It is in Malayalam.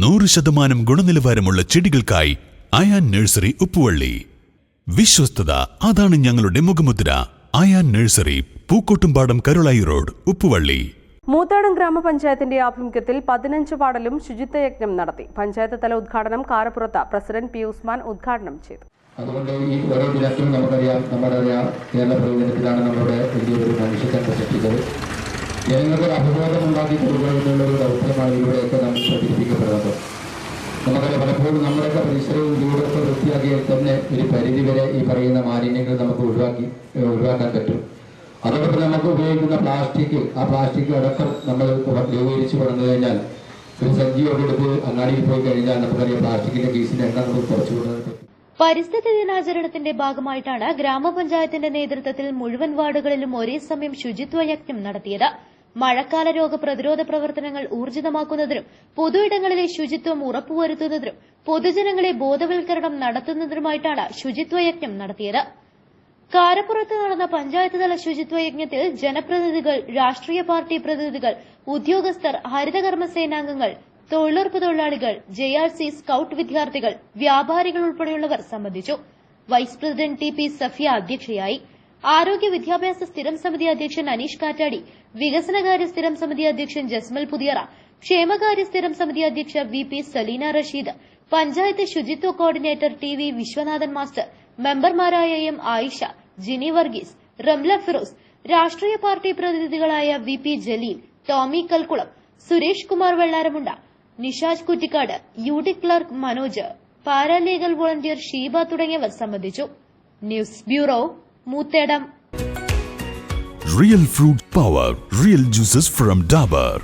നൂറ് ശതമാനം ഗുണനിലവാരമുള്ള ചെടികൾക്കായി അയാൻ നഴ്സറി ഉപ്പുവള്ളി. വിശ്വസ്തത അതാണ് ഞങ്ങളുടെ മുഖമുദ്ര. Ayan nursery Pookkottumpadam Karulai road Uppuvalli. Moothedam ഗ്രാമപഞ്ചായത്തിന്റെ ആഭിമുഖ്യത്തിൽ പതിനഞ്ച് പാടലും ശുചിത്വ യജ്ഞം നടത്തി. പഞ്ചായത്ത് തല ഉദ്ഘാടനം കാരപ്പുറത്ത് പ്രസിഡന്റ് പി ഉസ്മാൻ ഉദ്ഘാടനം ചെയ്തു. അതുകൊണ്ട് ഈ ഓരോ ദിനത്തിലും നമുക്കറിയാം. നമ്മുടെ അറിയാം കേരള പ്രതിദിനത്തിലാണ് നമ്മുടെ വലിയൊരു മനുഷ്യത്വം സൃഷ്ടിച്ചത് ജനങ്ങൾക്ക് ഒരു അവബോധം ഉണ്ടാക്കി കൊടുക്കുക എന്നുള്ളൊരു ദൗത്യമാണ് ഇവിടെയൊക്കെ നമ്മൾ നമുക്കറിയാം പലപ്പോഴും നമ്മുടെയൊക്കെ പരിസരവും വീടൊക്കെ വൃത്തിയാക്കിയാൽ തന്നെ ഒരു പരിധി വരെ ഈ പറയുന്ന മാലിന്യങ്ങൾ നമുക്ക് ഒഴിവാക്കി ഒഴിവാക്കാൻ പറ്റും. അതോടൊപ്പം നമുക്ക് ഉപയോഗിക്കുന്ന പ്ലാസ്റ്റിക് ആ പ്ലാസ്റ്റിക് അടക്കം നമ്മൾ രൂപീകരിച്ച് പറഞ്ഞു കഴിഞ്ഞാൽ ഒരു സഞ്ചിയോടെ എടുത്ത് അങ്ങാടിയിൽ പോയി കഴിഞ്ഞാൽ നമുക്കറിയാം പ്ലാസ്റ്റിക്കിന്റെ കേസിന്റെ എണ്ണം നമുക്ക് കുറച്ചു പരിസ്ഥിതി ദിനാചരണത്തിന്റെ ഭാഗമായിട്ടാണ് ഗ്രാമപഞ്ചായത്തിന്റെ നേതൃത്വത്തിൽ മുഴുവൻ വാർഡുകളിലും ഒരേ സമയം ശുചിത്വ യജ്ഞം നടത്തിയത്. മഴക്കാല രോഗ പ്രതിരോധ പ്രവർത്തനങ്ങൾ ഊർജിതമാക്കുന്നതിനും പൊതുയിടങ്ങളിലെ ശുചിത്വം ഉറപ്പുവരുത്തുന്നതിനും പൊതുജനങ്ങളെ ബോധവൽക്കരണം നടത്തുന്നതിനുമായിട്ടാണ് ശുചിത്വ യജ്ഞം നടത്തിയത്. കാരപ്പുറത്ത് നടന്ന പഞ്ചായത്ത് തല ശുചിത്വ യജ്ഞത്തിൽ ജനപ്രതിനിധികൾ രാഷ്ട്രീയ പാർട്ടി പ്രതിനിധികൾ ഉദ്യോഗസ്ഥർ ഹരിതകർമ്മ സേനാംഗങ്ങൾ തൊഴിലുറപ്പ് തൊഴിലാളികൾ ജെ ആർ സി സ്കൌട്ട് വിദ്യാർത്ഥികൾ വ്യാപാരികൾ ഉൾപ്പെടെയുള്ളവർ സംബന്ധിച്ചു. Vice president T P Safiya അധ്യക്ഷയായി. ആരോഗ്യ വിദ്യാഭ്യാസ സ്ഥിരം സമിതി അധ്യക്ഷൻ അനീഷ് കാറ്റാടി വികസനകാര്യ സ്ഥിരം സമിതി അധ്യക്ഷൻ ജസ്മൽ പുതിയറ ക്ഷേമകാര്യ സ്ഥിരം സമിതി അധ്യക്ഷ വി പി സലീന റഷീദ് പഞ്ചായത്ത് ശുചിത്വ coordinator T V Viswanathan master മെമ്പർമാരായ എം ആയിഷ ജിനി വർഗീസ് റംല ഫിറോസ് രാഷ്ട്രീയ party പ്രതിനിധികളായ V P Jaleel Tomy Kalkulam Suresh Kumar Vellaramunda Nishaj Kuttikkad U D clerk Manoj paralegal volunteer Sheeba തുടങ്ങിയവർ സംബന്ധിച്ചു. News bureau Moothedam real fruit power real juices from Dabur